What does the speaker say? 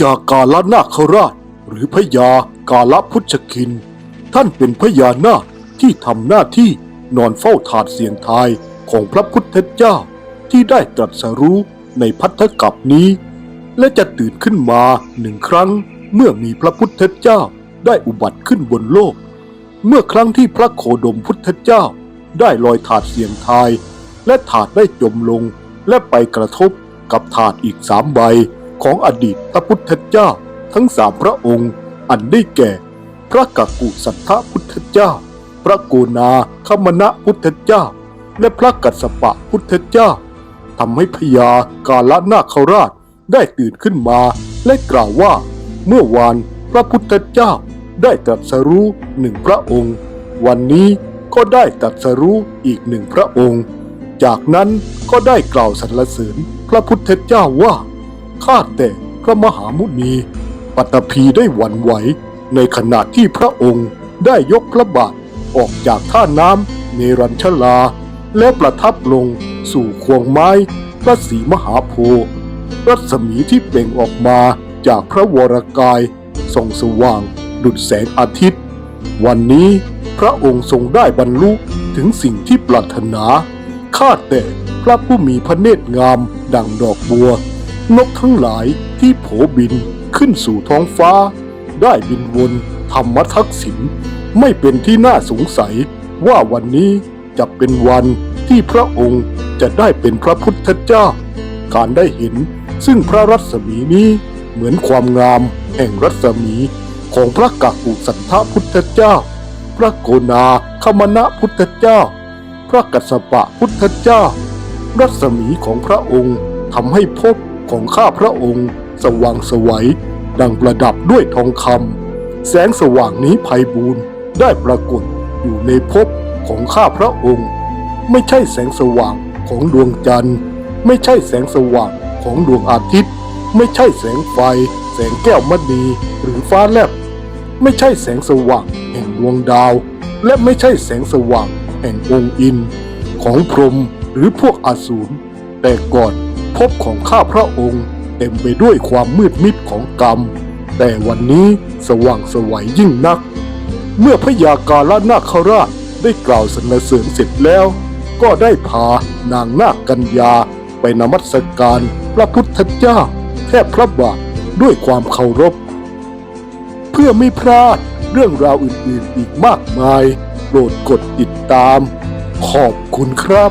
ญากาลนาคราช หรือพญากาลพุทธคิน ท่านเป็นพญานาคที่ทำหน้าที่นอนเฝ้าถาดเสียงทายของพระพุทธเจ้า ที่ได้ตรัสรู้ในพัทธกัปนี้ และจะตื่นขึ้นมาหนึ่งครั้งเมื่อมีพระพุทธเจ้าได้อุบัติขึ้นบนโลก เมื่อครั้งที่พระโคดมพุทธเจ้าได้ลอยถาดเสียงทาย และถาดได้จมลงและไปกระทบกับถาดอีกสามใบ ของอดีตพระพุทธเจ้าทั้งสามพระองค์ อันได้แก่ พระกักกุสัทธพุทธเจ้า พระโกนาคมณะพุทธเจ้า และพระกัสสปะพุทธเจ้าทำให้พญากาลนาคราชได้ตื่นขึ้นมาและกล่าวว่า เมื่อวานพระพุทธเจ้าได้ตรัสรู้หนึ่งพระองค์ วันนี้ก็ได้ตรัสรู้อีกหนึ่งพระองค์ จากนั้นก็ได้กล่าวสรรเสริญพระพุทธเจ้าว่า ข้าแต่พระมหามุนีปัตตภีได้หวั่นไหว ในขณะที่พระองค์ได้ยกพระบาทออกจากท่าน้ำเนรัญชลา และประทับลงสู่ควงไม้ พระศรีมหาโพธิ์รัศมีที่เปล่งออกมาจากพระวรกายส่องสว่างดุจแสงอาทิตย์ วันนี้พระองค์ทรงได้บรรลุถึงสิ่งที่ปรารถนา ข้าแต่พระผู้มีพระเนตรงามดังดอกบัว นกทั้งหลายที่โผบินขึ้นสู่ท้องฟ้า ได้บินวนธรรมทักษิณไม่เป็นที่น่าสงสัยว่าวันนี้จะเป็นวันที่พระองค์จะได้เป็นพระพุทธเจ้า การได้เห็นซึ่งพระรัศมีนี้เหมือนความงามแห่งรัศมีของพระกักุสันทพุทธเจ้า พระโกนาคมณะพุทธเจ้า พระกัสสปะพุทธเจ้า รัศมีของพระองค์ทำให้ภพ ของข้าพระองค์ สว่างสวัย ดังประดับด้วยทองคำแสงสว่างนี้ไพบูรณ์ได้ปรากฏอยู่ในภพของข้าพระองค์ ไม่ใช่แสงสว่างของดวงจันทร์ ไม่ใช่แสงสว่างของดวงอาทิตย์ ไม่ใช่แสงไฟ แสงแก้วมณีหรือฟ้าแลบ ไม่ใช่แสงสว่างแห่งดวงดาว และไม่ใช่แสงสว่างแห่งองค์อิน ของพรหมหรือพวกอสูรแต่ก่อน ภพของข้าพระองค์ เต็มไปด้วยความมืดมิดของกรรม แต่วันนี้สว่างสวัยยิ่งนัก เมื่อพญากาลนาคราชได้กล่าวสรรเสริญเสร็จแล้ว ก็ได้พานางนาคกัญญาไปนมัสการพระพุทธเจ้า แทบพระบาทด้วยความเคารพ เพื่อไม่พลาดเรื่องราวอื่นๆอีกมากมาย โปรดกดติดตาม ขอบคุณครับ